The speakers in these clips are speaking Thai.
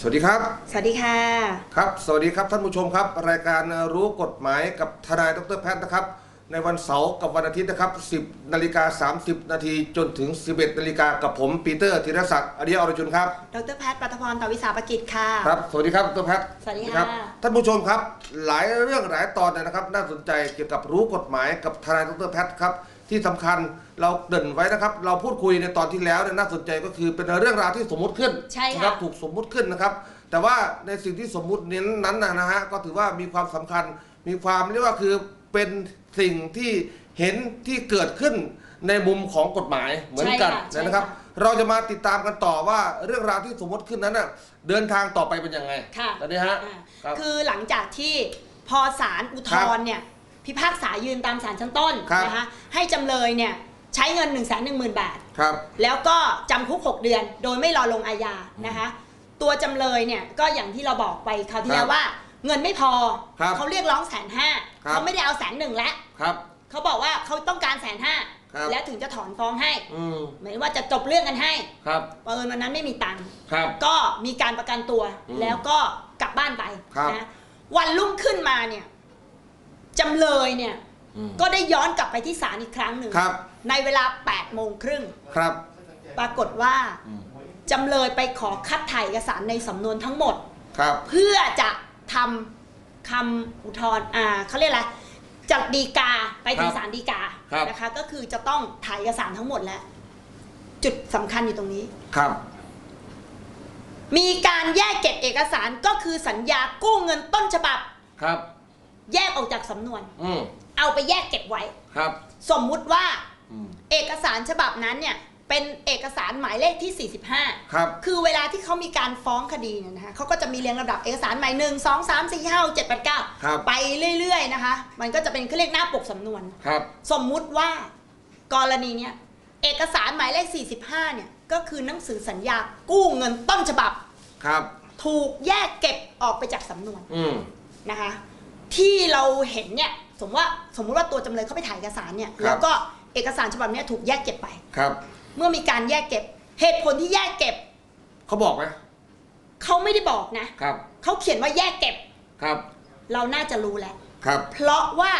สวัสดีครับ สวัสดีค่ะ ครับ สวัสดีครับท่านผู้ชมครับ รายการรู้กฎหมายกับทนายดรแพทย์นะครับ ในวันเสาร์กับวันอาทิตย์นะครับ 10นาฬิกา30 นาทีจนถึง 11นาฬิกากับผมปีเตอร์ธีรศักดิ์อริยอรชุนครับดรแพทย์ปัทพรต่อวิสาปกิจค่ะครับสวัสดีครับดรแพทย์สวัสดีคค่ะรับท่านผู้ชมครับ หลายเรื่องหลายตอนนะครับ น่าสนใจเกี่ยวกับรู้กฎหมายกับทนายดรแพทย์ครับ ที่สำคัญเราเกริ่นไว้นะครับ เราพูดคุยในตอนที่แล้วเนี่ยน่าสนใจก็คือเป็นเรื่องราวที่สมมุติขึ้นใช่ค่ะนะครับถูกสมมุติขึ้นนะครับ แต่ว่าในสิ่งที่สมมุติเน้นนั้นนะนะฮะก็ถือว่ามีความสำคัญ มีความเรียกว่าคือเป็นสิ่งที่เห็นที่เกิดขึ้นในมุมของกฎหมายเหมือนกันใช่ค่ะนะครับใช่ค่ะเราจะมาติดตามกันต่อว่าเรื่องราวที่สมมติขึ้นนั้นน่ะเดินทางต่อไปเป็นยังไงค่ะตอนนี้ฮะอ่าครับคือหลังจากที่พอศาลอุทธรณ์เนี่ย พิพากษายืนตามศาลชั้นต้นครับ นะคะให้จำเลยเนี่ยใช้เงิน 1 1 0 0 0 0 บาท ครับ แล้วก็จำคุก 6 เดือน โดยไม่รอลงอาญานะคะ ตัวจำเลยเนี่ยก็อย่างที่เราบอกไปคราวที่ครัแล้บวว่า เงินไม่พอครับเขาเรียกร้องแสนห้าครับ เขาไม่ได้เอาแสนหนึ่งแล้วครับ เขาบอกว่าเขาต้องการแสนห้าครับ แล้วถึงจะถอนฟ้องให้อืมเหมือนว่าจะจบเรื่องกันให้ครับเปิญวันนั้นไม่มีตังค์ ครับ ก็มีการประกันตัวอืมแล้วก็กลับบ้านไปครับ นะวันรุ่งขึ้นมาเนี่ย จำเลยเนี่ย อืม ก็ได้ย้อนกลับไปที่ศาลอีกครั้งหนึ่งครับ ในเวลา8โมงครึ่งครับปรากฏว่าอืมจำเลยไปขอคัดถ่ายเอกสารในสำนวนทั้งหมด ครับ เพื่อจะทำคำอุทธรณ์อ่าเขาเรียกอะไรจากดีกาไปถึงศาลดีกาครับ นะคะ ก็คือจะต้องถ่ายเอกสารทั้งหมดแล้ว จุดสำคัญอยู่ตรงนี้ ครับ มีการแยกเก็บเอกสารก็คือสัญญากู้เงินต้นฉบับ ครับ แยกออกจากสำนวน อืมเอาไปแยกเก็บไว้ ครับ สมมุติว่าอืมเอกสารฉบับนั้นเนี่ยเป็นเอกสารหมายเลขที่ 45 ครับ คือเวลาที่เขามีการฟ้องคดีเนี่ยนะคะเขาก็จะมีเรียงลำดับเอกสารหมายหนึ่งสองสามสี่ห้าเจ็ดแปดเก้าครับ ไปเรื่อยๆนะคะ มันก็จะเป็นเขาเรียกหน้าปกสำนวน ครับ สมมุติว่ากรณีเนี้ยเอกสารหมายเลข 45 เนี่ย ก็คือหนังสือสัญญากู้เงินต้นฉบับ ครับ ถูกแยกเก็บออกไปจากสำนวนอืมนะคะ ที่เราเห็นเนี่ยสมมติว่าสมมุติว่าตัวจำเลยเขาไปถ่ายเอกสารเนี่ยครับ แล้วก็เอกสารฉบับเนี้ยถูกแยกเก็บไป ครับ เมื่อมีการแยกเก็บ เหตุผลที่แยกเก็บเขาบอกไหมเขาไม่ได้บอกนะครับ เขาเขียนว่าแยกเก็บ ครับ เราน่าจะรู้แล้ว ครับ เพราะว่า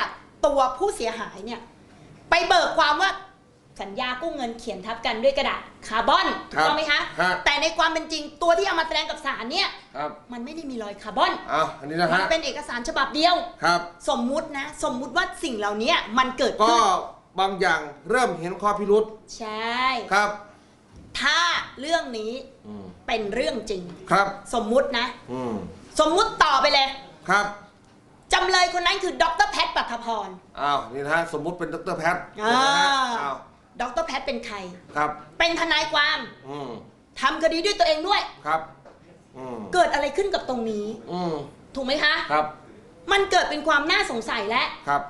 ตัวผู้เสียหายเนี่ย ไปเบิกความว่า สัญญากู้เงินเขียนทับกันด้วยกระดาษคาร์บอนถูกต้องไหมคะ ฮะแต่ในความเป็นจริงตัวที่เอามาแสดงกับศาลเนี่ยครับ มันไม่ได้มีรอยคาร์บอนเอาอันนี้นะมัฮะนเป็นเอกสารฉบับเดียว ครับ สมมุตินะ สมมุติว่าสิ่งเหล่านี้มันเกิดก็ขึ้นบางอย่างเริ่มเห็นข้อพิรุษใช่ ครับถ้าเรื่องนี้อืมเป็นเรื่องจริง ครับสมมุตินะ อืมสมมุติต่อไปเลยครับจำเลยคนนั้นคือดรแพทย์ปัทพร อ้าวนี่นะฮะสมมุติเป็นดรแพทย์อ่านะฮะอ้าว ดรแพทย์เป็นใคร ครับ เป็นทนายความอืมทำคดีด้วยตัวเองด้วย ครับ อืมเกิดอะไรขึ้นกับตรงนี้ อืมถูกไหมคะ ครับ มันเกิดเป็นความน่าสงสัยและครับ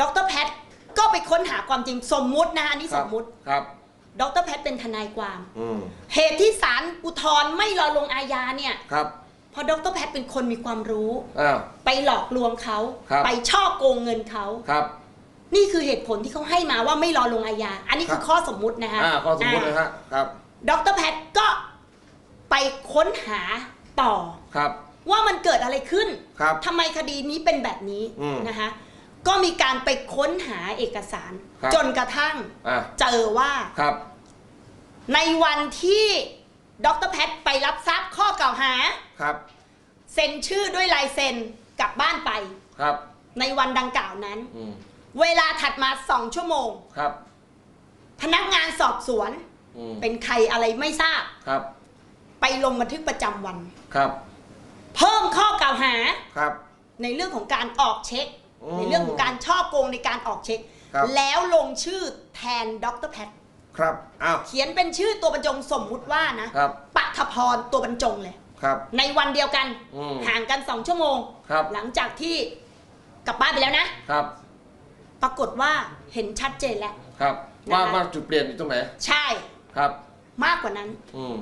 ดรแพทย์ก็ไปค้นหาความจริงสมมุตินะอันนี้คสรับมมุติ ครับ ดรแพทย์เป็นทนายความ อืมเหตุที่ศาลอุทธรณ์ไม่รอลงอาญาเนี่ย ครับ เพราะดรแพทย์เป็นคนมีความรู้ อ้าว ไปหลอกลวงเขา ครับ ไปช่อโกงเงินเขา ครับ นี่คือเหตุผลที่เขาให้มาว่าไม่รอลงอาญา อันนี้คือครับข้อสมมุตินะคะอ่าข้อสมมตินะอ่าฮะครับดรแพทย์ก็ไปค้นหาต่อครับ ว่ามันเกิดอะไรขึ้นครับทำไมคดีนี้เป็นแบบนี้อืมนะคะก็มีการไปค้นหาเอกสาร ครับ จนกระทั่งอ่าเจอว่าครับในวันที่ดรแพทย์ไปรับทราบข้อกล่าวหา ครับเซ็นชื่อด้วยลายเซ็นกลับบ้านไป ครับในวันดังกล่าวนั้น อืม เวลาถัดมาสองชั่วโมง ครับ พนักงานสอบสวน อืมเป็นใครอะไรไม่ทราบ ครับ ไปลงบันทึกประจำวัน ครับ เพิ่มข้อกล่าวหาครับ ในเรื่องของการออกเช็ค อืมในเรื่องของการช่อโกงในการออกเช็ค ครับ แล้วลงชื่อแทนดรแพทครับ อ้าว เขียนเป็นชื่อตัวบรรจงสมมุติว่านะครับ ปัทพรตัวบรรจงเลย ครับ ในวันเดียวกัน อืมห่างกันสองชั่วโมง ครับ หลังจากที่กลับบ้านไปแล้วนะ ครับ ปรากฏว่าเห็นชัดเจนแล้ว ครับนะคะว่าว่าจุดเปลี่ยนอยู่ตรงไหน ใช่ครับ มากกว่านั้น อืม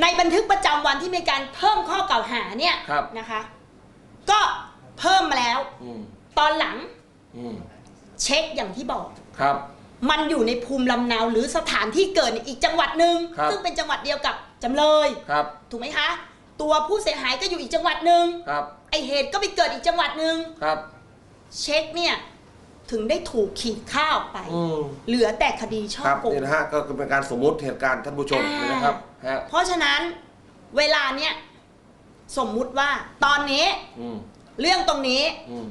ในบันทึกประจำวันที่มีการเพิ่มข้อกล่าวหาเนี่ยครับ นะคะ ก็เพิ่มมาแล้ว อืมตอนหลังอืมเช็คอย่างที่บอก ครับ มันอยู่ในภูมิลำเนาหรือสถานที่เกิดในอีกจังหวัดหนึ่งครับ ซึ่งเป็นจังหวัดเดียวกับจำเลย ครับ ถูกไหมคะ ตัวผู้เสียหายก็อยู่อีกจังหวัดหนึ่งครับ ไอเหตุก็ไปเกิดอีกจังหวัดหนึ่งครับ เช็คเนี่ย ถึงได้ถูกขีดข้าวไป อืม เหลือแต่คดีช่อครับโกง นี่นะฮะก็เป็นการสมมุติเหตุการณ์ท่านผู้ชมอ่า นะครับฮะเพราะฉะนั้นเวลาเนี่ยสมมุติว่าตอนนี้อืมเรื่องตรงนี้อืม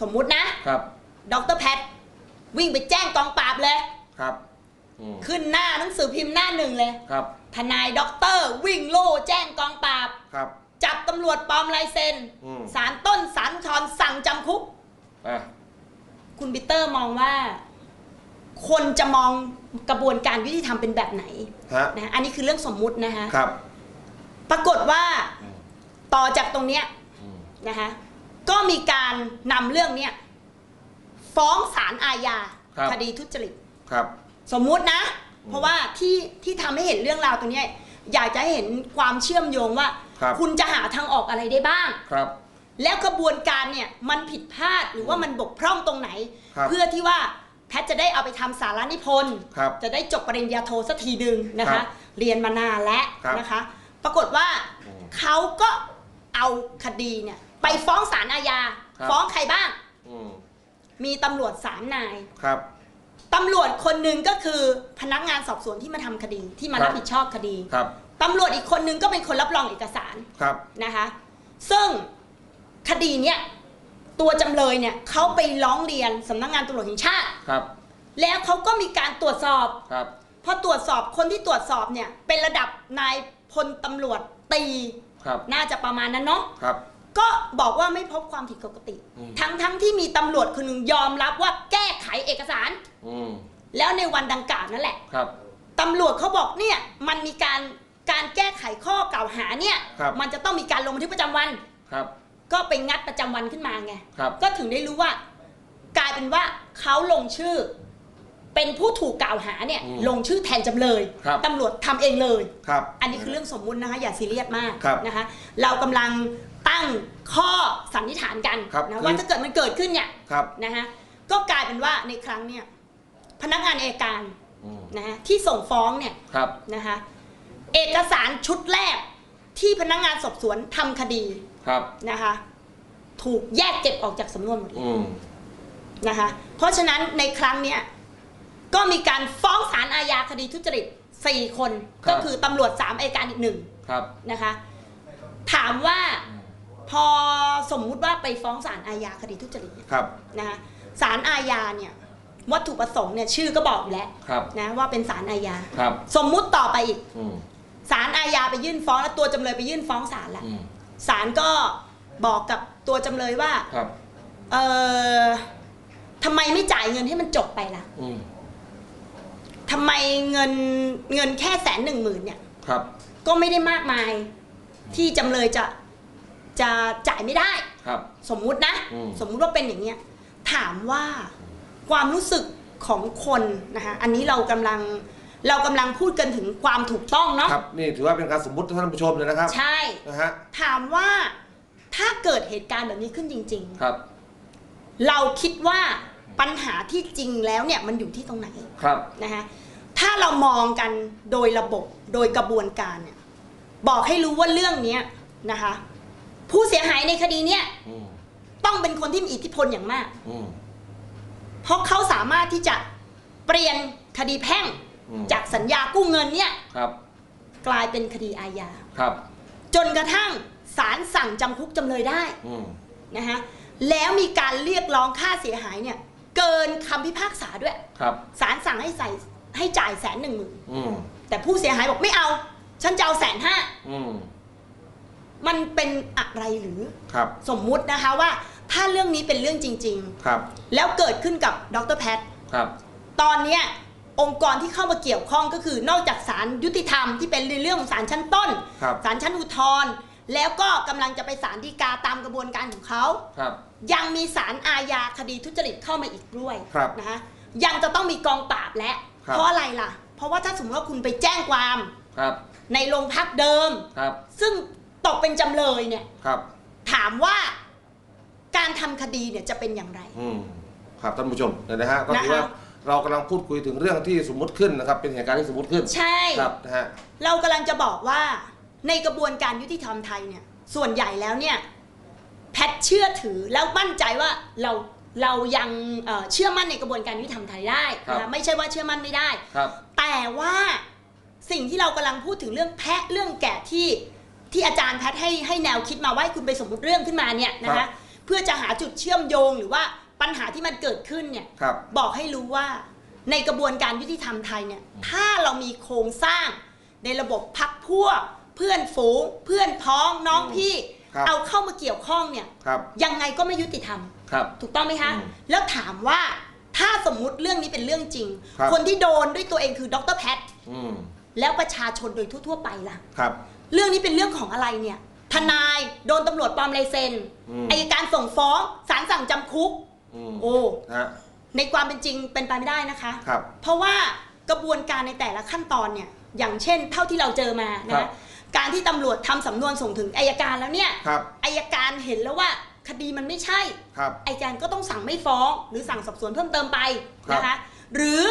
สมมุตินะครับดรแพทวิ่งไปแจ้งกองปราบเลย ครับอืมขึ้นหน้าหนังสือพิมพ์หน้าหนึ่งเลย ครับทนายด็อกเตอร์วิ่งโล่แจ้งกองปราบ ครับ จับตำรวจปลอมลายเซ็นอืม สารต้นสารอุทธรณ์สั่งจำคุก อะ คุณปีเตอร์มองว่า คนจะมองกระบวนการยุติธรรมเป็นแบบไหนฮะนะอันนี้คือเรื่องสมมุตินะคะครับ ปรากฏว่าอืมต่อจากตรงเนี้ยอืมนะคะก็มีการนำเรื่องเนี้ยฟ้องศาลอาญาคดีทุจริต ครับ สมมุตินะอืมเพราะว่าที่ที่ทำให้เห็นเรื่องราวตรงเนี้ยอยากจะให้เห็นความเชื่อมโยงว่าครับ ณจะหาทางออกอะไรได้บ้าง ครับ แล้วกระบวนการเนี่ยมันผิดพลาดหรือว่ามันบกพร่องตรงไหน ครับเพื่อที่ว่าแพทย์จะได้เอาไปทำสารานิพนธ์ครับจะได้จบปริญญาโทสักทีดึงนะครัคะ บเรียนมานานแล้วครับนะคะ ปรากฏว่าอืมเขาก็เอาคดีเนี่ยไปฟ้องศาลอาญา ครับ ฟ้องใครบ้าง อืมมีตำรวจสามนาย ครับ ตำรวจคนหนึ่งก็คือพนักงานสอบสวนที่มาทำคดีที่มาครับ รับผิดชอบคดี ครับตำรวจอีกคนนึงก็เป็นคนรับรองเอกสารครับนะคะ ซึ่ง คดีเนี้ยตัวจำเลยเนี่ยเขาไปร้องเรียนสำนักงานตำรวจแห่งชาติ ครับ แล้วเขาก็มีการตรวจสอบครับ พอตรวจสอบคนที่ตรวจสอบเนี่ยเป็นระดับนายพลตำรวจตี ครับ น่าจะประมาณนั้นเนาะ ครับ ก็บอกว่าไม่พบความผิดปกติ อืม ทั้งทั้งที่มีตำรวจคนหนึ่งยอมรับว่าแก้ไขเอกสาร อืม แล้วในวันดังกล่าวนั่นแหละครับ ตำรวจเขาบอกเนี่ยมันมีการการแก้ไขข้อกล่าวหาเนี่ยครับ มันจะต้องมีการลงบันทึกประจำวัน ครับ ก็ไปงัดประจำวันขึ้นมาไง ครับ ก็ถึงได้รู้ว่ากลายเป็นว่าเขาลงชื่อ เป็นผู้ถูกกล่าวหาเนี่ย อืมลงชื่อแทนจำเลยครับ ตำรวจทำเองเลย ครับ อันนี้คือเรื่องสมมุตินะคะอย่าซีเรียสมากครับนะคะ เรากำลังตั้งข้อสันนิษฐานกันครับนะคือว่าถ้าเกิดมันเกิดขึ้นเนี่ยครับนะคะก็กลายเป็นว่าในครั้งเนี่ยพนักงานเอกการอืมนะฮะที่ส่งฟ้องเนี่ยครับนะคะเอกสารชุดแรกที่พนักงานสอบสวนทำคดี ครับนะคะ ถูกแยกเก็บออกจากสำนวนหมดเลยอืมนะคะ เพราะฉะนั้นในครั้งเนี้ยก็มีการฟ้องศาลอาญาคดีทุจริต4คนครับก็คือตำรวจ3อัยการอีกหนึ่งครับ นะคะ ถามว่าพอสมมุติว่าไปฟ้องศาลอาญาคดีทุจริตเนี่ยครับ นะคะศาลอาญาเนี่ยวัตถุประสงค์เนี่ยชื่อก็บอกอยู่แล้วครับ นะว่าเป็นศาลอาญา ครับ สมมุติต่อไปอีกอืมศาลอาญาไปยื่นฟ้องแล้วตัวจำเลยไปยื่นฟ้องศาลแล้ว อืม ศาลก็บอกกับตัวจำเลยว่า ครับเออทำไมไม่จ่ายเงินให้มันจบไปล่ะอืมทำไมเงินเงินแค่แสนหนึ่งหมื่นเนี่ย ครับก็ไม่ได้มากมายที่จำเลยจะจะจ่ายไม่ได้ ครับ สมมุตินะ อืม สมมุติว่าเป็นอย่างเงี้ยถามว่าความรู้สึกของคนนะคะอันนี้เรากำลัง เรากำลังพูดกันถึงความถูกต้องเนาะครับนี่ถือว่าเป็นการสมมุติท่านผู้ชมเลยนะครับใช่นะฮะถามว่าถ้าเกิดเหตุการณ์แบบนี้ขึ้นจริง ครับ ๆ เราคิดว่าปัญหาที่จริงแล้วเนี่ยมันอยู่ที่ตรงไหนครับ นะคะถ้าเรามองกันโดยระบบโดยกระบวนการเนี่ยบอกให้รู้ว่าเรื่องเนี้ยนะคะ ผู้เสียหายในคดีเนี้ยอืมต้องเป็นคนที่มีอิทธิพลอย่างมาก อืมเพราะเขาสามารถที่จะเปลี่ยนคดีแพ่ง อืม จากสัญญากู้เงินเนี่ยครับ กลายเป็นคดีอาญา ครับ จนกระทั่งศาลสั่งจำคุกจำเลยได้อืม นะคะแล้วมีการเรียกร้องค่าเสียหายเนี่ยเกินคำพิพากษาด้วยครับ ศาลสั่งให้ใส่ให้จ่ายแสนหนึ่งหมื่นอืม แต่ผู้เสียหายบอกไม่เอา ฉันจะเอาแสนห้าอืม มันเป็นอะไรหรือครับ สมมุตินะคะว่า ถ้าเรื่องนี้เป็นเรื่องจริง ครับ ๆ แล้วเกิดขึ้นกับดรแพท ครับ ตอนเนี้ย องค์กรที่เข้ามาเกี่ยวข้องก็คือนอกจากศาลยุติธรรมที่เป็นเรื่องของศาลชั้นต้นครับศาลชั้นอุทธรณ์แล้วก็กำลังจะไปศาลฎีกาตามกระบวนการของเขาครับ ยังมีศาลอาญาคดีทุจริตเข้ามาอีกด้วยครับนะคะยังจะต้องมีกองปราบและครับเพราะอะไรล่ะ เพราะว่าถ้าสมมติว่าคุณไปแจ้งความครับ ในโรงพักเดิมครับ ซึ่งตกเป็นจำเลยเนี่ยครับ ถามว่าการทำคดีเนี่ยจะเป็นอย่างไร อืมครับท่านผู้ชมเนยนะฮะก็ถือว่านะคะ เรากำลังพูดคุยถึงเรื่องที่สมมุติขึ้นนะครับ เป็นเหตุการณ์ที่สมมติขึ้นใช่ ครับนะฮะเรากำลังจะบอกว่าในกระบวนการยุติธรรมไทยเนี่ย ส่วนใหญ่แล้วเนี่ย แพทย์เชื่อถือแล้วมั่นใจว่าเราเรายังเอ่อเชื่อมั่นในกระบวนการยุติธรรมไทยได้ครันะบไม่ใช่ว่าเชื่อมั่นไม่ได้ ครับ แต่ว่าสิ่งที่เรากำลังพูดถึงเรื่องแพะเรื่องแกะที่ที่อาจารย์แพทย์ให้ให้แนวคิดมาว่าให้คุณไปสมมติเรื่องขึ้นมาเนี่ยนะครัคะบ เพื่อจะหาจุดเชื่อมโยงหรือว่า ปัญหาที่มันเกิดขึ้นเนี่ยครับบอกให้รู้ว่าในกระบวนการยุติธรรมไทยเนี่ยถ้าเรามีโครงสร้างในระบบพักพวก เพื่อนฝูง เพื่อนพ้องน้องพี่ ครับเอาเข้ามาเกี่ยวข้องเนี่ยครับยังไงก็ไม่ยุติธรรม ครับถูกต้องไหมคะ อืมแล้วถามว่าถ้าสมมุติเรื่องนี้เป็นเรื่องจริงครับคนที่โดนด้วยตัวเองคือดรแพทอืมแล้วประชาชนโดยทั่ว ๆ ไปล่ะ ครับ เรื่องนี้เป็นเรื่องของอะไรเนี่ย ทนายโดนตำรวจปลอมลายเซ็นอืม อายการส่งฟ้องศาลสั่งจำคุก อืม โอ้นะฮะ ในความเป็นจริงเป็นไปไม่ได้นะคะ ครับเพราะว่ากระบวนการในแต่ละขั้นตอนเนี่ย อย่างเช่น เท่าที่เราเจอมาครันะบ การที่ตำรวจทำสำนวนส่งถึงอายการแล้วเนี่ย ครับ อายการเห็นแล้วว่าคดีมันไม่ใช่ ครับ อายการก็ต้องสั่งไม่ฟ้อง หรือสั่งสอบสวนเพิ่มเติมไปครับนะคะ หรือ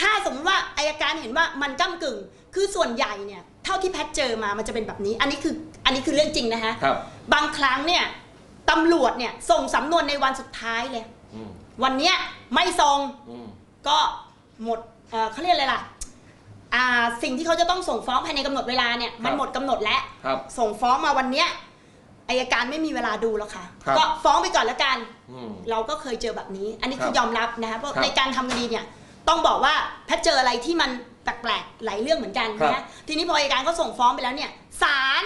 ถ้าสมมติว่าอายการเห็นว่ามันก้ากึ่ง คือส่วนใหญ่เนี่ยเท่าที่แพทย์เจอมามันจะเป็นแบบนี้ อันนี้คืออันนี้คือเรื่องจริงนะคะ ครับ บางครั้งเนี่ยตำรวจเนี่ยส่งสำนวนในวันสุดท้ายเลยอืม วันเนี้ยไม่ส่งอืมก็หมดเอ่อเขาเรียกอะไรล่ะอ่าสิ่งที่เขาจะต้องส่งฟ้องภายในกำหนดเวลาเนี่ยมันหมดกำหนดแล้ว ครับ ส่งฟ้องมาวันเนี้ยอายการไม่มีเวลาดูแล้วค่ะ ครับ ก็ฟ้องไปก่อนแล้วกัน อืม เราก็เคยเจอแบบนี้ อันนี้คือครับยอมรับนะคะเพราะครับในการทำคดีเนี่ยต้องบอกว่าแพทย์เจออะไรที่มันแปลกๆหลายเรื่องเหมือนกันครับนะทีนี้พออายการเขาส่งฟ้องไปแล้วเนี่ยศาล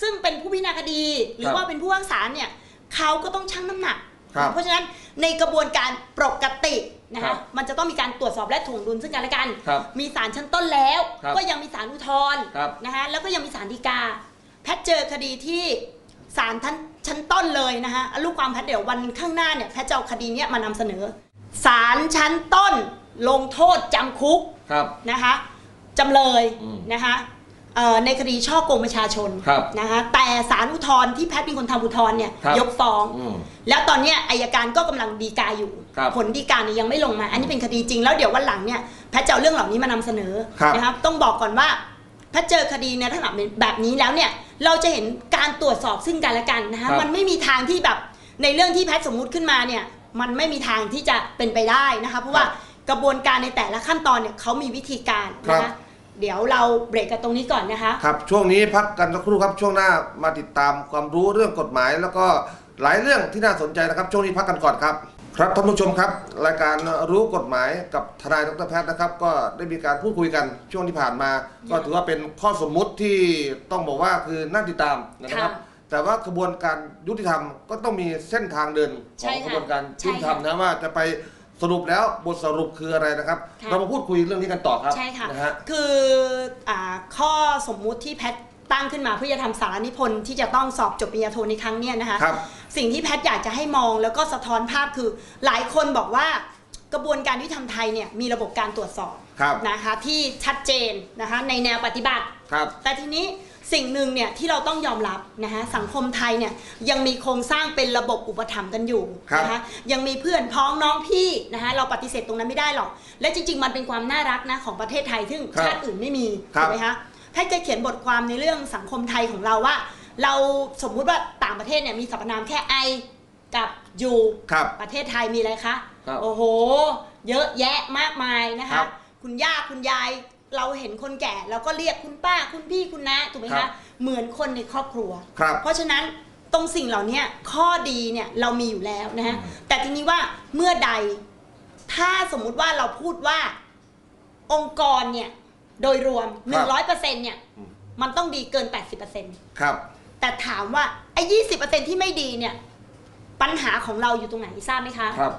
ซึ่งเป็นผู้พิจารณาคดี หรืครัอบว่าเป็นผู้พิพากษาเนี่ยเขาก็ต้องชั่งน้ำหนัก ครับเพราะฉะนั้นในกระบวนการปกตินะครัคะบมันจะต้องมีการตรวจสอบและถ่วงดุลซึ่งกันและกัน ครับมีศาลชั้นต้นแล้ว ครับก็ยังมีศาลอุทธรณ์ครับ นะคะแล้วก็ยังมีศาลฎีกา แพทย์เจอคดีที่ศาลท่านชั้นต้นเลยนะคะลูกความแพทย์เดี๋ยววันข้างหน้าเนี่ยแพทย์จะเอาคดีเนี้ยมานำเสนอศาลชั้นต้นลงโทษจำคุก ครับ นะคะจำเลยอืมนะคะ เอ่อในคดีช่อโกงประชาชนครับนะคะแต่ศาลอุทธรณ์ที่แพทย์เป็นคนทำอุทธรณ์เนี่ยครับยกฟ้อง อืมแล้วตอนเนี้ยอายการก็กำลังดีกาอยู่ ครับผลดีกาเนี่ยยังไม่ลงมา อันนี้เป็นคดีจริง แล้วเดี๋ยววันหลังเนี่ยแพทย์จะเอาเรื่องเหล่านี้มานำเสนอครับนะครับต้องบอกก่อนว่าแพทย์เจอคดีในลักษณะแบบนี้แล้วเนี่ยเราจะเห็นการตรวจสอบซึ่งกันและกันนะคะครับมันไม่มีทางที่แบบในเรื่องที่แพทย์สมมุติขึ้นมาเนี่ยมันไม่มีทางที่จะเป็นไปได้นะคะเพราะว่ากระบวนการในแต่ละขั้นตอนเนี่ยเขามีวิธีการนะครัคะ บ เดี๋ยวเราเบรกกันตรงนี้ก่อนนะคะ ครับ ช่วงนี้พักกันสักครู่ครับ ช่วงหน้ามาติดตามความรู้เรื่องกฎหมาย แล้วก็หลายเรื่องที่น่าสนใจนะครับ ช่วงนี้พักกันก่อนครับ ครับท่านผู้ชมครับ รายการรู้กฎหมายกับทนายดรแพทย์นะครับ ก็ได้มีการพูดคุยกันช่วงที่ผ่านมา ก็ถือว่าเป็นข้อสมมุติที่ต้องบอกว่าคือน่าติดตามนะครับ ค่ะแต่ว่ากระบวนการยุติธรรมก็ต้องมีเส้นทางเดินขใช่องค่ะกระบวนการใช่ยุติธรรมค่ะนะว่าจะไป สรุปแล้วบทสรุปคืออะไรนะครับ ค่ะ เรามาพูดคุยเรื่องนี้กันต่อครับใช่ค่ะ นะฮะ คืออาข้อสมมุติที่แพทย์ตั้งขึ้นมาเพื่อจะทำสารนิพนธ์ที่จะต้องสอบจบปริญญาโทในครั้งเนี้ยนะคะ ครับ สิ่งที่แพทย์อยากจะให้มองแล้วก็สะท้อนภาพคือหลายคนบอกว่ากระบวนการยุติธรรมไทยเนี่ยมีระบบการตรวจสอบครับนะคะที่ชัดเจนนะคะในแนวปฏิบัติ ครับ แต่ทีนี้ สิ่งหนึ่งเนี่ยที่เราต้องยอมรับนะคะสังคมไทยเนี่ยยังมีโครงสร้างเป็นระบบอุปถัมภ์กันอยู่ครับนะคะยังมีเพื่อนพ้องน้องพี่นะคะเราปฏิเสธตรงนั้นไม่ได้หรอก และจริง ๆ มันเป็นความน่ารักนะของประเทศไทยซึ่งครับชาติอื่นไม่มีครับถูกไหมคะแพทย์จะเขียนบทความในเรื่องสังคมไทยของเราว่า เราสมมุติว่าต่างประเทศเนี่ยมีสรรพนามแค่ไอกับยูครับประเทศไทยมีอะไรคะครับโอ้โห เยอะแยะมากมายนะครัคะบคุณย่าคุณยาย เราเห็นคนแก่เราก็เรียกคุณป้าคุณพี่คุณน้าถูกไหมครัคะบเหมือนคนในครอบครัว ครับเพราะฉะนั้นตรงสิ่งเหล่านี้ข้อดีเนี่ยเรามีอยู่แล้วนะฮะอืม แต่ทีนี้ว่าเมื่อใดถ้าสมมุติว่าเราพูดว่าองค์กรเนี่ยโดยรวม 100%เนี่ยอืมมันต้องดีเกิน 80%ครับ แต่ถามว่าไอ้ยี่สิบเปอร์เซ็นที่ไม่ดีเนี่ยปัญหาของเราอยู่ตรงไหนทราบไหมคะ ครับ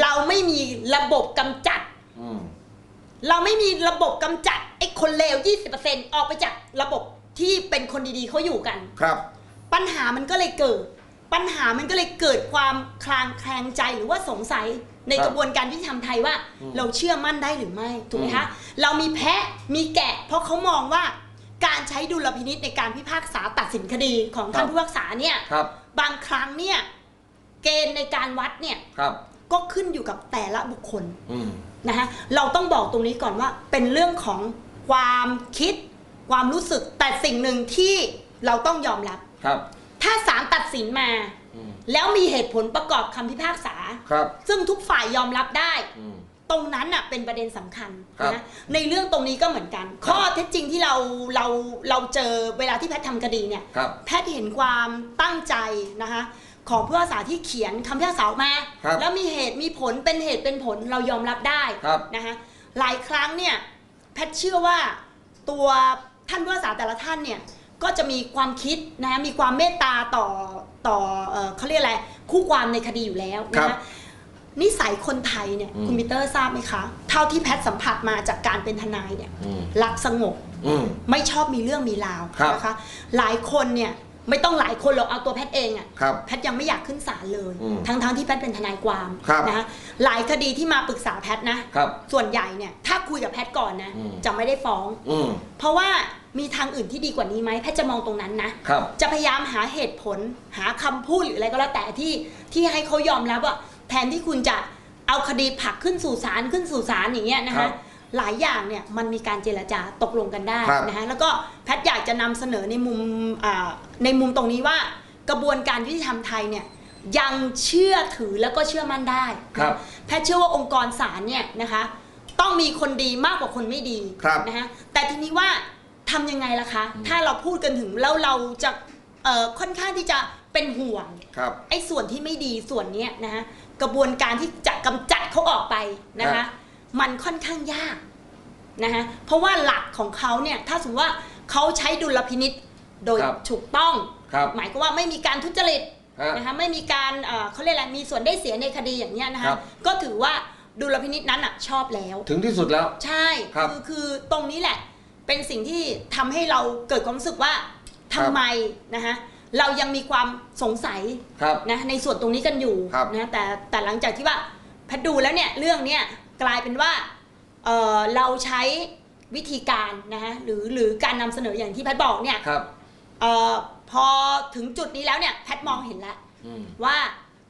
เราไม่มีระบบกำจัด อืม เราไม่มีระบบกำจัดไอ้คนเลว 20%ออกไปจากระบบที่เป็นคนดีๆเขาอยู่กัน ครับ ปัญหามันก็เลยเกิด ปัญหามันก็เลยเกิดความคลางแคลงใจหรือว่าสงสัยในครับกระบวนการยุติธรรมไทยว่า อืมเราเชื่อมั่นได้หรือไม่ถูกไหมอืมคะเรามีแพะมีแกะ เพราะเขามองว่าการใช้ดุลพินิษในการพิพากษาตัดสินคดีของท่านผู้พิพากษาเนี่ยครับ บางครั้งเนี่ยเกณฑ์ในการวัดเนี่ยครับ ก็ขึ้นอยู่กับแต่ละบุคคล อืม นะคะเราต้องบอกตรงนี้ก่อนว่าเป็นเรื่องของความคิด ความรู้สึกแต่สิ่งหนึ่งที่เราต้องยอมรับ ครับ ถ้าศาลตัดสินมา อืม แล้วมีเหตุผลประกอบคำพิพากษา ครับ ซึ่งทุกฝ่ายยอมรับได้ อืม ตรงนั้นน่ะเป็นประเด็นสำคัญครับนะในเรื่องตรงนี้ก็เหมือนกัน ข้อเท็จจริงที่เราเราเราเจอเวลาที่แพทย์ทำคดีเนี่ยครับ แพทย์เห็นความตั้งใจนะคะ ของผู้พิพากษาที่เขียนคำพิพากษาออกมา ครับแล้วมีเหตุมีผลเป็นเหตุเป็นผลเรายอมรับได้ครับ นะคะหลายครั้งเนี่ยแพทย์เชื่อว่าตัวท่านผู้พิพากษาแต่ละท่านเนี่ยก็จะมีความคิดนะมีความเมตตาต่อต่อเอ่อเขาเรียกอะไรคู่ความในคดีอยู่แล้วนะครัคะบ นิสัยคนไทยเนี่ยอืมคุณปีเตอร์ทราบไหมคะ เท่าที่แพทย์สัมผัสมาจากการเป็นทนายเนี่ยอืมรักสงบ อืม ไม่ชอบมีเรื่องมีราวครับ นะคะ หลายคนเนี่ย ไม่ต้องหลายคนหรอกเอาตัวแพทย์เองอะครับแพทย์ยังไม่อยากขึ้นศาลเลย อืมทั้งทั้งๆที่แพทย์เป็นทนายความครับนะคะหลายคดีที่มาปรึกษาแพทย์นะครับส่วนใหญ่เนี่ยถ้าคุยกับแพทย์ก่อนนะ อืม จะไม่ได้ฟ้อง อืมเพราะว่ามีทางอื่นที่ดีกว่านี้ไหมแพทย์จะมองตรงนั้นนะ ครับ จะพยายามหาเหตุผลหาคำพูดหรืออะไรก็แล้วแต่ที่ที่ให้เขายอมรับว่าแทนที่คุณจะเอาคดีผลักขึ้นสู่ศาลขึ้นสู่ศาลอย่างเงี้ยนะครัคะบ หลายอย่างเนี่ยมันมีการเจรจาตกลงกันได้ครับนะคะแล้วก็แพทย์อยากจะนำเสนอในมุมอ่าในมุมตรงนี้ว่ากระบวนการยุติธรรมไทยเนี่ยยังเชื่อถือแล้วก็เชื่อมั่นได้ครับแพทย์เชื่อว่าองค์กรศาลเนี่ยนะคะต้องมีคนดีมากกว่าคนไม่ดีครับนะคะแต่ทีนี้ว่าทำยังไงล่ะคะ ถ้าเราพูดกันถึงแล้วเราจะเอ่อค่อนข้างที่จะเป็นห่วงครับไอ้ส่วนที่ไม่ดีส่วนเนี้ยนะคะกระบวนการที่จะกำจัดเขาออกไปนะครัคะบ มันค่อนข้างยากนะคะเพราะว่าหลักของเขาเนี่ยถ้าสมมติว่าเขาใช้ดุลพินิษโดยครับถูกต้อง ครับหมายก็ว่าไม่มีการทุจริตฮะนะคะไม่มีการเอ่อเขาเรียกอะไรมีส่วนได้เสียในคดีอย่างเนี้ยนะครัคะบ ก็ถือว่าดุลพินิษนั้นอะชอบแล้ว ถึงที่สุดแล้ว ใช่ครับคือคือตรงนี้แหละ เป็นสิ่งที่ทำให้เราเกิดความรู้สึกว่าครัทำบไมนะคะเรายังมีความสงสัยครับ นะในส่วนตรงนี้กันอยู่ครับ นะแต่แต่หลังจากที่ว่าแพทย์ดูแล้วเนี่ยเรื่องเนี้ย กลายเป็นว่าเอ่อเราใช้วิธีการนะคะหรือหรือการนำเสนออย่างที่แพทย์บอกเนี่ยครับเออพอถึงจุดนี้แล้วเนี่ยแพทย์มองเห็นแล้วอืมว่า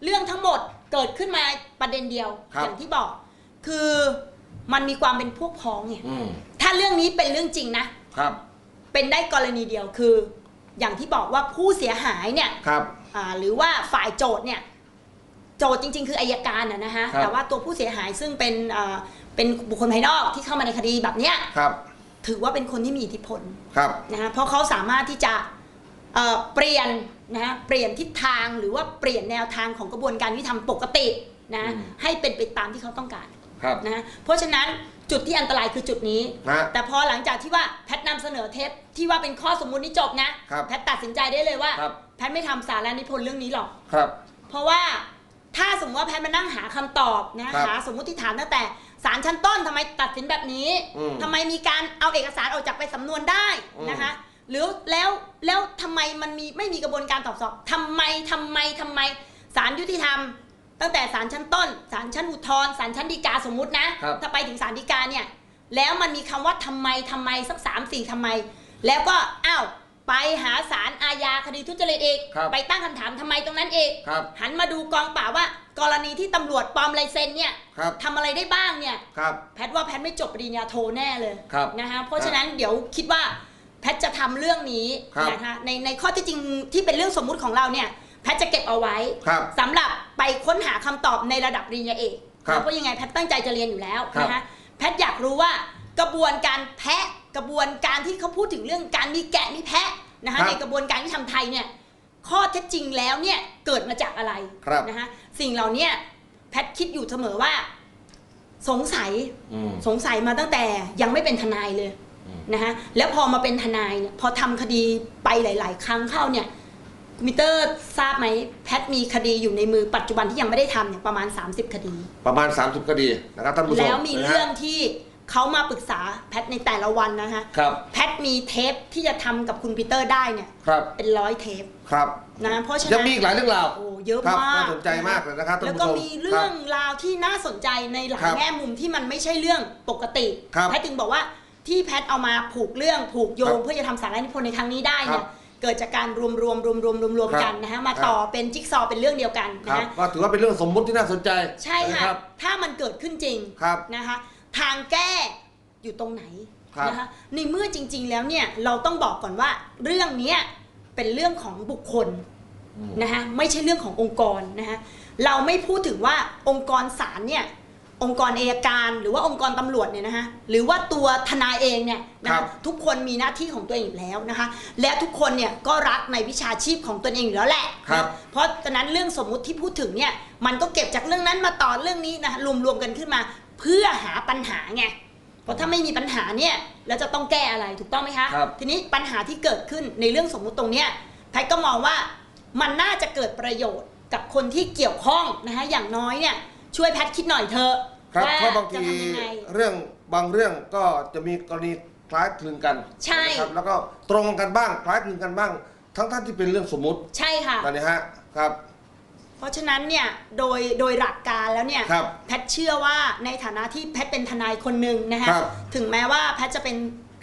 เรื่องทั้งหมดเกิดขึ้นมาประเด็นเดียวครับอย่างที่บอก คือมันมีความเป็นพวกพ้องเนี่ยอืมถ้าเรื่องนี้เป็นเรื่องจริงนะครับ เป็นได้กรณีเดียวคือ อย่างที่บอกว่าผู้เสียหายเนี่ยครับอ่าหรือว่าฝ่ายโจทย์เนี่ย โจทย์จริง ๆ คืออายการนะนะฮะครับ แต่ว่าตัวผู้เสียหายซึ่งเป็นอ่าเป็นบุคคลภายนอกที่เข้ามาในคดีแบบเนี้ยครับถือว่าเป็นคนที่มีอิทธิพลครับ นะฮะเพราะเขาสามารถที่จะเอ่อเปลี่ยนนะฮะเปลี่ยนทิศทางหรือว่าเปลี่ยนแนวทางของกระบวนการยุติธรรมปกตินะอืม ให้เป็นไปตามที่เขาต้องการครับนะฮะเพราะฉะนั้นจุดที่อันตรายคือจุดนี้ นะ แต่พอหลังจากที่ว่าแพทย์นำเสนอเทปที่ว่าเป็นข้อสมมุตินี้จบนะ ครับแพทย์ตัดสินใจได้เลยว่า ครับ แพทย์ไม่ทำสารานิพนธ์เรื่องนี้หรอก ครับ เพราะว่า ถ้าสมมติว่าแพทย์มานั่งหาคำตอบนะครับหาสมมติฐานตั้งแต่ศาลชั้นต้นทำไมตัดสินแบบนี้อืมทำไมมีการเอาเอกสารออกจากไปสำนวนได้อืมนะคะหรือแล้วแล้วทำไมมันมีไม่มีกระบวนการตอบสอบทำไมทำไมทำไมศาลยุติธรรม ตั้งแต่ศาลชั้นต้นศาลชั้นอุทธรณ์ศาลชั้นฎีกาสมมุตินะครับถ้าไปถึงศาลฎีกาเนี่ยแล้วมันมีคำว่าทำไมทำไมสักสามสี่ทำไม แล้วก็อ้าว ไปหาศาลอาญาคดีทุจริตอีก ครับ ไปตั้งคำถามทำไมตรงนั้นอีก ครับ หันมาดูกองป่าบว่า กรณีที่ตำรวจปลอมลายเซ็นเนี่ยครับ ทำอะไรได้บ้างเนี่ย ครับ แพทย์ว่าแพทย์ไม่จบปริญญาโทแน่เลยครับนะคะเพราะฉะนั้นเดี๋ยวคิดว่าแพทย์จะทำเรื่องนี้ครับนะคะในในข้อที่จริงที่เป็นเรื่องสมมุติของเราเนี่ยแพทย์จะเก็บเอาไว้ครับสำหรับไปค้นหาคำตอบในระดับปริญญาเอกครับเพราะยังไงแพทย์ตั้งใจจะเรียนอยู่แล้วครับ นะคะแพทย์อยากรู้ว่ากระบวนการแพะ กระบวนการที่เขาพูดถึงเรื่องการมีแกะมีแพะนะคะครับในกระบวนการที่ทำไทยเนี่ยข้อเท็จจริงแล้วเนี่ยเกิดมาจากอะไรครับนะคะสิ่งเหล่าเนี้แพทย์คิดอยู่เสมอว่า สงสัยอืมสงสัยมาตั้งแต่ยังไม่เป็นทนายเลยอืมนะคะแล้วพอมาเป็นทนายเนี่ยพอทำคดีไปหลาย ๆ ครั้งเข้าเนี่ยคุณมิเตอร์ทราบไหมแพทย์มีคดีอยู่ในมือปัจจุบันที่ยังไม่ได้ทำเนี่ยประมาณ 30 คดี ประมาณ 30 คดีนะครับท่านผู้ชมแล้วมีนะฮะเรื่องที่ เขามาปรึกษาแพทย์ในแต่ละวันนะคะครับ แพทย์มีเทปที่จะทำกับคุณปีเตอร์ได้เนี่ย ครับ เป็นร้อยเทปครับนะเพราะฉะยันั้งนมีอีกหลายเรื่องราว โอ้เยอะครับมากน่าสนใจมากเลยนะครับท่านแล้วผู้ก็ชมมีเรื่องราวที่น่าสนใจในหลาครัยบแง่มุมที่มันไม่ใช่เรื่องปกติ ครับแพทย์ถึงบอกว่าที่แพทย์เอามาผูกเรื่องผูกโยครังบเพื่อจะทำสารนิพนธ์ในครั้งนี้ได้เนี่ครัยบเกิดจากการรวมรวมรวมรวมรวมรวมครับกันนะฮะมาครับ ต่อเป็นจิ๊กซอว์เป็นเรื่องเดียวกันครับนะฮะ ก็ถือว่าเป็นเรื่องสมมุติที่น่าสนใจใช่นค่ะ รับ ถ้ามันเกิดขึ้นจริงครับ นะคะ ทางแก้อยู่ตรงไหนครับนะคะในเมื่อจริง ๆ แล้วเนี่ยเราต้องบอกก่อนว่าเรื่องเนี้ยเป็นเรื่องของบุคคลอืม นะคะไม่ใช่เรื่องขององค์กรนะคะเราไม่พูดถึงว่าองค์กรศาลเนี่ยองค์กรเอยการ หรือว่าองค์กรตำรวจเนี่ยนะคะหรือว่าตัวทนายเองเนี่ยนะครัคะบ ทุกคนมีหน้าที่ของตัวเองอยู่แล้วนะคะและทุกคนเนี่ยก็รักในวิชาชีพของตนเองอยู่แล้วแหละ ครับนะเพราะฉะนั้นเรื่องสมมุติที่พูดถึงเนี่ยมันก็เก็บจากเรื่องนั้นมาต่อเรื่องนี้นะคะรวมๆกันขึ้นมา เพื่อหาปัญหาไงเพราะถ้าไม่มีปัญหาเนี่ยแล้วจะต้องแก้อะไรถูกต้องไหมคะ ครับ ทีนี้ปัญหาที่เกิดขึ้นในเรื่องสมมุติตรงเนี้ยแพทย์ก็มองว่ามันน่าจะเกิดประโยชน์กับคนที่เกี่ยวข้องนะคะอย่างน้อยเนี่ยช่วยแพทย์คิดหน่อยเถอะครับว่าเพราะบางจะทีทำยังไง เรื่องบางเรื่องก็จะมีกรณีคล้ายคลึงกันใช่ นะครับแล้วก็ตรงกันบ้างคล้ายคลึงกันบ้าง ทั้งท่านที่เป็นเรื่องสมมุติใช่ค่ะ นั่นนะฮะครับ เพราะฉะนั้นเนี่ยโดยโดยหลักการแล้วเนี่ยครับแพทย์เชื่อว่าในฐานะที่แพทย์เป็นทนายคนหนึ่งนะคะครับถึงแม้ว่าแพทย์จะเป็น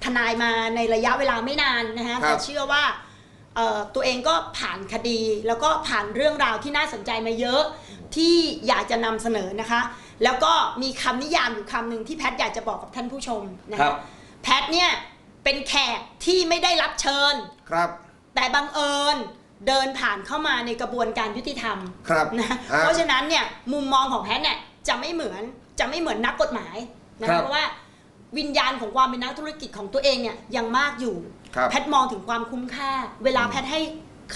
ทนายมาในระยะเวลาไม่นานนะคะครับ แต่เชื่อว่าเอ่อตัวเองก็ผ่านคดี แล้วก็ผ่านเรื่องราวที่น่าสนใจมาเยอะที่อยากจะนำเสนอนะคะ แล้วก็มีคำนิยามอยู่คำหนึ่งที่แพทย์อยากจะบอกกับท่านผู้ชมนะครัคะบ แพทย์เนี่ยเป็นแขกที่ไม่ได้รับเชิญ ครับ แต่บังเอิญ เดินผ่านเข้ามาในกระบวนการยุติธรรมครับนะอ่าเพราะฉะนั้นเนี่ยมุมมองของแพทย์เนี่ยจะไม่เหมือนจะไม่เหมือนนักกฎหมายนะครับเพราะว่าวิญญาณของความเป็นนักธุรกิจของตัวเองเนี่ยยังมากอยู่ครับแพทย์มองถึงความคุ้มค่า เวลาแพทย์ให้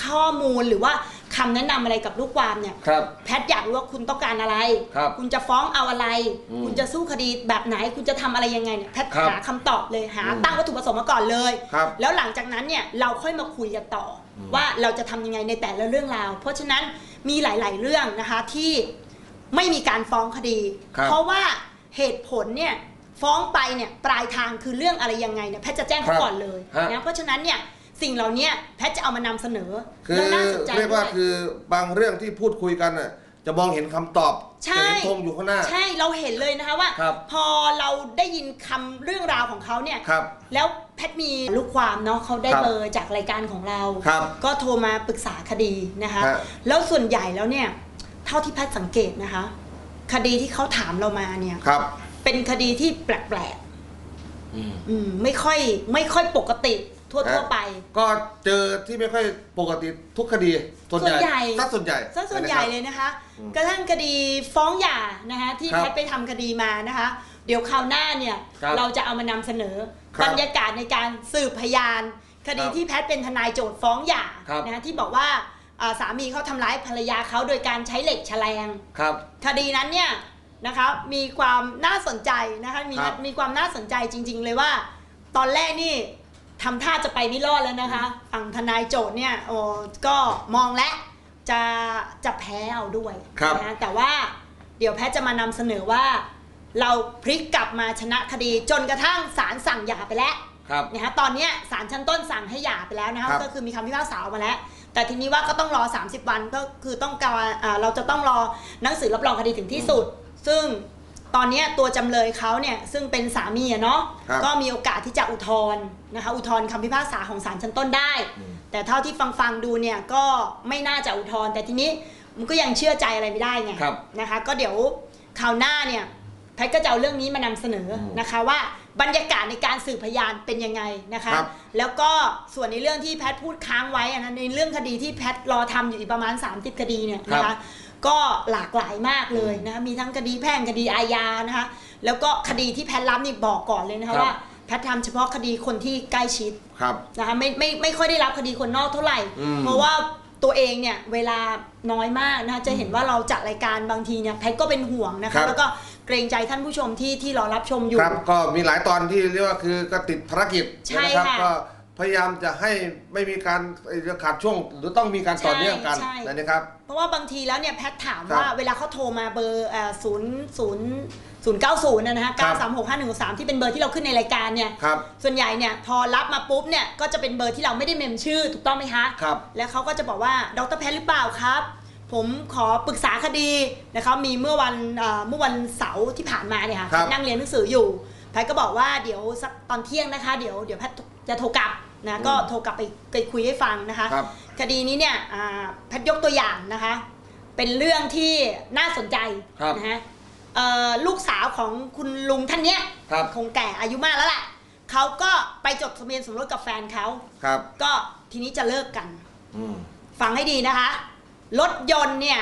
ข้อมูลหรือว่าคำแนะนำอะไรกับลูกความเนี่ยครับแพทย์อยากรู้ว่าคุณต้องการอะไรครับณจะฟ้องเอาอะไรอืมคุณจะสู้คดีแบบไหน คุณจะทำอะไรยังไงเนี่ยแพทย์ครับหาคำตอบเลยหาอืมตั้งวัตถุประสงค์มาก่อนเลยครับแล้วหลังจากนั้นเนี่ยเราค่อยมาคุยกันต่ออม ว่าเราจะทำยังไงในแต่ละเรื่องราว เพราะฉะนั้นมีหลาย ๆ เรื่องนะคะที่ไม่มีการฟ้องคดี ครับ เพราะว่าเหตุผลเนี่ยฟ้องไปเนี่ยปลายทางคือเรื่องอะไรยังไงเนี่ยแพทย์จะแจ้งเขาก่อนเลยฮะนะเพราะฉะนั้นเนี่ยสิ่งเหล่านี้แพทย์จะเอามานำเสนอคือแล้วน่าสนใจเรียกว่าด้วยคือบางเรื่องที่พูดคุยกันน่ะ จะมองเห็นคำตอบใช่ จะเห็นธงอยู่ข้างหน้า ใช่เราเห็นเลยนะคะว่า ครับ พอเราได้ยินคำเรื่องราวของเขาเนี่ย ครับ แล้วแพทย์มีลูกความเนาะเขาได้ครับเบอร์จากรายการของเรา ครับก็โทรมาปรึกษาคดีนะคะ ฮะ แล้วส่วนใหญ่แล้วเนี่ย เท่าที่แพทย์สังเกตนะคะ คดีที่เขาถามเรามาเนี่ย ครับเป็นคดีที่แปลกอืม ๆอืมไม่ค่อยไม่ค่อยปกติ ทั่วทั่วๆไป ก็เจอที่ไม่ค่อยปกติทุกคดีส่วนส่วนใหญ่ถ้าส่วนใหญ่ซะส่วนใหญ่ะครับเลยนะคะอืมกระทั่งคดีฟ้องหย่านะคะที่ครับแพทย์ไปทำคดีมานะคะ เดี๋ยวคราวหน้าเนี่ยครับเราจะเอามานำเสนอครับบรรยากาศในการสืบพยาน คดีครับที่แพทย์เป็นทนายโจทย์ฟ้องหย่าครับนะคะที่บอกว่าอ่าสามีเขาทำร้ายภรรยาเขาโดยการใช้เหล็กแฉลงครับ คดีนั้นเนี่ยนะคะมีความน่าสนใจนะคะมีครับมีความน่าสนใจจริง ๆ เลยว่า ตอนแรกนี่ ทำท่าจะไปไม่รอดแล้วนะคะ ฝั่งทนายโจทย์เนี่ยโอ้ก็มองและจะจะแพ้เอาด้วยครับ นะแต่ว่าเดี๋ยวแพทย์จะมานำเสนอว่า เราพลิกกลับมาชนะคดีจนกระทั่งศาลสั่งหย่าไปแล้ว ครับ นะคะตอนเนี้ยศาลชั้นต้นสั่งให้หย่าไปแล้วนะคะครับก็คือมีคำพิพากษาออกมาแล้ว แต่ทีนี้ว่าก็ต้องรอ 30 วันก็คือต้องการอ่าเราจะต้องรอหนังสือรับรองคดีถึงที่สุด ซึ่ง ตอนเนี้ยตัวจำเลยเขาเนี่ยซึ่งเป็นสามีอะเนาะครับก็มีโอกาสที่จะอุทธรณ์นะคะอุทธรณ์คำพิพากษาของศาลชั้นต้นได้ อืม แต่เท่าที่ฟังฟังๆดูเนี่ยก็ไม่น่าจะอุทธรณ์แต่ทีนี้มันก็ยังเชื่อใจอะไรไม่ได้ไงครับ นะคะ ก็เดี๋ยวคราวหน้าเนี่ยแพทย์ก็จะเอาเรื่องนี้มานำเสนออมนะคะว่าบรรยากาศในการสืบพยานเป็นยังไงนะคะ ครับ แล้วก็ส่วนในเรื่องที่แพทย์พูดค้างไว้อะนะในเรื่องคดีที่แพทย์รอทำอยู่อีกประมาณ 30 คดีเนี่ยนะครัคะ บ ก็หลากหลายมากเลยนะคะมีทั้งคดีแพ่งคดีอาญานะคะแล้วก็คดีที่แพทย์รับนี่บอกก่อนเลยนะคะว่าแพทย์ทำเฉพาะคดีคนที่ใกล้ชิดครับ นะคะไม่ไม่ไม่ค่อยได้รับคดีคนนอกเท่าไหร่ อืม เพราะว่าตัวเองเนี่ยเวลาน้อยมากนะคะจะเห็นว่าเราจัดรายการบางทีเนี่ยแพทย์ก็เป็นห่วงนะครัคะบ แล้วก็เกรงใจท่านผู้ชมที่ที่รอรับชมอยู่ ครับก็มีหลายตอนที่เรียกว่าคือก็ติดภารกิจใช่นะครับค่ะก็ พยายามจะให้ไม่มีการเอ่อขาดช่วง หรือต้องมีการต่อเนื่องกันใช่ใช่ นะครับ เพราะว่าบางทีแล้วเนี่ยแพทย์ถามครับว่าเวลาเขาโทรมาเบอร์ศูนย์ศูนย์ศูนย์เก้าศูนย์นะฮะครัเก้าบ สามหกห้าหนึ่งสามที่เป็นเบอร์ที่เราขึ้นในรายการเนี่ย ครับ ส่วนใหญ่เนี่ยพอรับมาปุ๊บเนี่ยก็จะเป็นเบอร์ที่เราไม่ได้เมมชื่อถูกต้องไหมคะครับ แล้วเขาก็จะบอกว่าดรแพทย์หรือเปล่าครับ ผมขอปรึกษาคดีนะครับมีเมื่อวันเอ่อเมื่อวันเสาร์ที่ผ่านมาเนี่ยค่ะครับ นั่งเรียนหนังสืออยู่แพทย์ก็บอกว่าเดี๋ยวสักตอนเที่ยงนะคะ เดี๋ยวเดี๋ยวแพทย์ จะโทรกลับนะก็โทรกลับไปไปคุยให้ฟังนะคะครับ คดีนี้เนี่ยอ่าแพทย์ยกตัวอย่างนะคะ เป็นเรื่องที่น่าสนใจครับนะฮะเอ่อลูกสาวของคุณลุงท่านเนี้ยครับ คงแก่อายุมากแล้วแหละเขาก็ไปจดทะเบียนสมรสกับแฟนเขาครับก็ทีนี้จะเลิกกัน อืม ฟังให้ดีนะคะ รถยนต์เนี่ย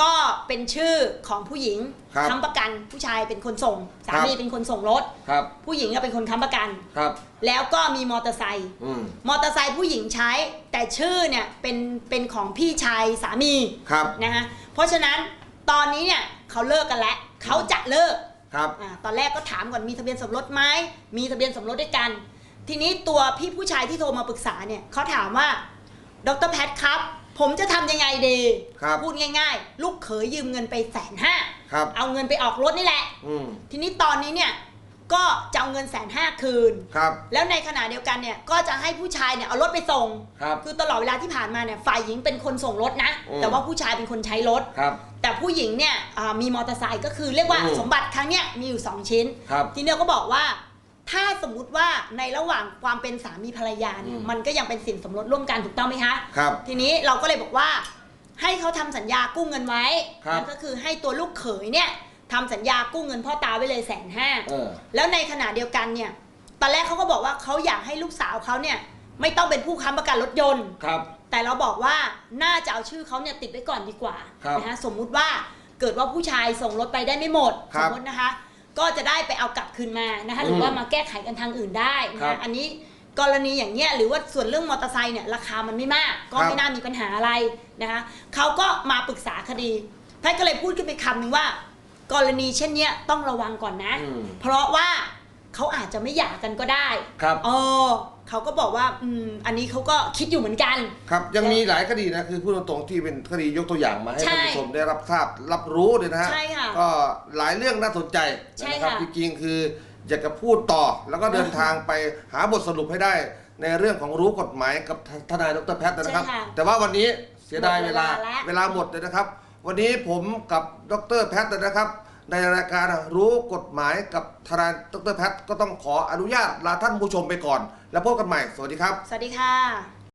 ก็เป็นชื่อของผู้หญิงครับค้ำประกัน ผู้ชายเป็นคนส่ง สามีครับ เป็นคนส่งรถ ครับผู้หญิงก็เป็นคนค้ำประกัน ครับแล้วก็มีมอเตอร์ไซค์ อืมมอเตอร์ไซค์ผู้หญิงใช้ แต่ชื่อเนี่ยเป็นเป็นของพี่ชายสามีครับนะคะเพราะฉะนั้นตอนนี้เนี่ยเขาเลิกกันแล้วเขาจะเลิก ครับอาตอนแรกก็ถามก่อนมีทะเบียนสมรสไหมมีทะเบียนสมรสด้วยกัน ทีนี้ตัวพี่ผู้ชายที่โทรมาปรึกษาเนี่ยเขาถามว่าดรแพทครับ ผมจะทำยังไงดีครับพูดง่าย ๆ ลูกเขยยืมเงินไปแสนห้าครับ เอาเงินไปออกรถนี่แหละ อืมทีนี้ตอนนี้เนี่ยก็จะเอาเงินแสนห้าคืน ครับ แล้วในขณะเดียวกันเนี่ยก็จะให้ผู้ชายเนี่ยเอารถไปส่ง ครับ คือตลอดเวลาที่ผ่านมาเนี่ยฝ่ายหญิงเป็นคนส่งรถนะ อืม แต่ว่าผู้ชายเป็นคนใช้รถ ครับ แต่ผู้หญิงเนี่ยอ่ามีมอเตอร์ไซค์ก็คือเรียกว่าอืม สมบัติครั้งเนี้ยมีอยู่ 2 ชิ้น ครับ ทีเนี้ยก็บอกว่า ถ้าสมมุติว่าในระหว่างความเป็นสามีภรรยาเนี่ยอืม มันก็ยังเป็นสินสมรสร่วมกันถูกต้องไหมคะ ครับ ทีนี้เราก็เลยบอกว่า ให้เขาทำสัญญากู้เงินไว้ครับ นั่นก็คือให้ตัวลูกเขยเนี่ยทำสัญญากู้เงินพ่อตาไว้เลยแสนห้าเออ แล้วในขณะเดียวกันเนี่ยตอนแรกเขาก็บอกว่าเขาอยากให้ลูกสาวเขาเนี่ยไม่ต้องเป็นผู้ค้ำประกันรถยนต์ ครับ แต่เราบอกว่าน่าจะเอาชื่อเขาเนี่ยติดไว้ก่อนดีกว่าครับนะคะสมมุติว่าเกิดว่าผู้ชายส่งรถไปได้ไม่หมดคสรัมบมตินะคะ ก็จะได้ไปเอากลับคืนมานะคะหรือมว่ามาแก้ไขกันทางอื่นได้นะครัคะบอันนี้กรณีอย่างเนี้ยหรือว่าส่วนเรื่องมอเตอร์ไซค์เนี่ยราคามันไม่มาก ก็ครับไม่น่ามีปัญหาอะไรนะคะเขาก็มาปรึกษาคดีแพทย์ก็เลยพูดขึ้นไปคำหนึ่งว่า กรณีเช่นเนี้ยต้องระวังก่อนนะ อืมเพราะว่าเขาอาจจะไม่หย่ากันก็ได้ครับ เออ เขาก็บอกว่าอืมอันนี้เขาก็คิดอยู่เหมือนกัน ครับยังมีหลายคดีนะคือพูดตรงๆที่เป็นคดียกตัวอย่างมาให้ใช่ท่านผู้ชมได้รับทราบรับรู้เลยนะฮะใช่ค่ะก็หลายเรื่องน่าสนใจใช่นะครับค่ะจริงๆคืออยากจะพูดต่อ แล้วก็เดินทางไปหาบทสรุปให้ได้ ในเรื่องของรู้กฎหมายกับทนายดรแพทย์นะครับ ใช่ค่ะแต่ว่าวันนี้เสียดายหมดเวเวลาลาแล้ว เวลาหมดเลยนะครับ วันนี้ผมกับดรแพทย์นะครับ ในรายการรู้กฎหมายกับทนายดรแพทย์ก็ต้องขออนุญาตลาท่านผู้ชมไปก่อน แล้วพบกันใหม่ สวัสดีครับ สวัสดีค่ะ